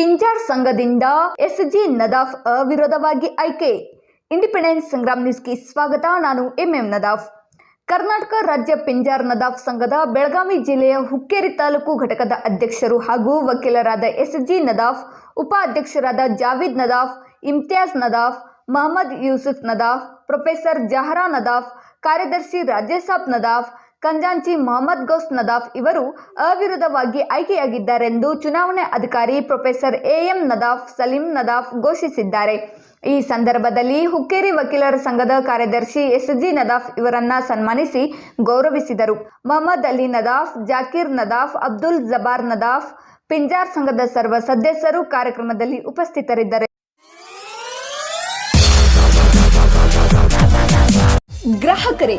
ಪಿಂಜಾರ್ ಸಂಘದಿಂದ ಎಸ್ಜಿ ನದಾಫ್ ಅವಿರೋಧವಾಗಿ ಆಯ್ಕೆ. ಇಂಡಿಪೆಂಡೆನ್ಸ್ ಸಂಗ್ರಾಮ್ ನ್ಯೂಸ್ಗೆ ಸ್ವಾಗತ, ನಾನು ಎಂಎಂ ನದಾಫ್. ಕರ್ನಾಟಕ ರಾಜ್ಯ ಪಿಂಜಾರ್ ನದಾಫ್ ಸಂಘದ ಬೆಳಗಾವಿ ಜಿಲ್ಲೆಯ ಹುಕ್ಕೇರಿ ತಾಲೂಕು ಘಟಕದ ಅಧ್ಯಕ್ಷರು ಹಾಗೂ ವಕೀಲರಾದ ಎಸ್ ಜಿ ನದಾಫ್, ಉಪಾಧ್ಯಕ್ಷರಾದ ಜಾವೀದ್ ನದಾಫ್, ಇಮ್ತಿಯಾಜ್ ನದಾಫ್, ಮಹಮ್ಮದ್ ಯೂಸುಫ್ ನದಾಫ್, ಪ್ರೊಫೆಸರ್ ಜಹರಾ ನದಾಫ್, ಕಾರ್ಯದರ್ಶಿ ರಾಜೇಸಾಬ್ ನದಾಫ್ ಕಂಜಾಂಚಿ ಮೊಹಮ್ಮದ್ ಗೌಸ್ ನದಾಫ್ ಇವರು ಅವಿರೋಧವಾಗಿ ಆಯ್ಕೆಯಾಗಿದ್ದಾರೆಂದು ಚುನಾವಣೆ ಅಧಿಕಾರಿ ಪ್ರೊಫೆಸರ್ ಎಎಂ ನದಾಫ್, ಸಲೀಂ ನದಾಫ್ ಘೋಷಿಸಿದ್ದಾರೆ. ಈ ಸಂದರ್ಭದಲ್ಲಿ ಹುಕ್ಕೇರಿ ವಕೀಲರ ಸಂಘದ ಕಾರ್ಯದರ್ಶಿ ಎಸ್ ಜಿ ನದಾಫ್ ಇವರನ್ನ ಸನ್ಮಾನಿಸಿ ಗೌರವಿಸಿದರು. ಮೊಹಮ್ಮದ್ ಅಲಿ ನದಾಫ್, ಜಾಕೀರ್ ನದಾಫ್, ಅಬ್ದುಲ್ ಜಬಾರ್ ನದಾಫ್, ಪಿಂಜಾರ್ ಸಂಘದ ಸರ್ವ ಸದಸ್ಯರು ಕಾರ್ಯಕ್ರಮದಲ್ಲಿ ಉಪಸ್ಥಿತರಿದ್ದರು. ಗ್ರಾಹಕರೇ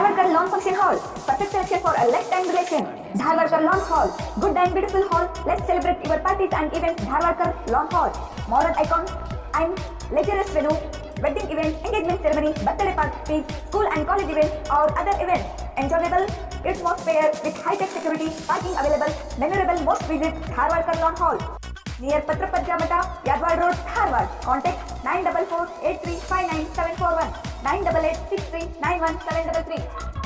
Dharwarkar Lawn Function Hall. Perfect selection for a lifetime relation. Dharwarkar Lawn Hall. Good and beautiful hall. Let's celebrate your parties and events. Dharwarkar Lawn Hall. Modern icon and leisure venue. Wedding events, engagement ceremony, birthday parties, school and college events or other events. Enjoyable atmosphere with high-tech security, parking available. Memorable most visit Dharwarkar Lawn Hall. Near पत्रपज्जा Mata Yadwad road, Dharwad. Contact nine double four eight three five nine seven four one nine double eight six three nine one seven double three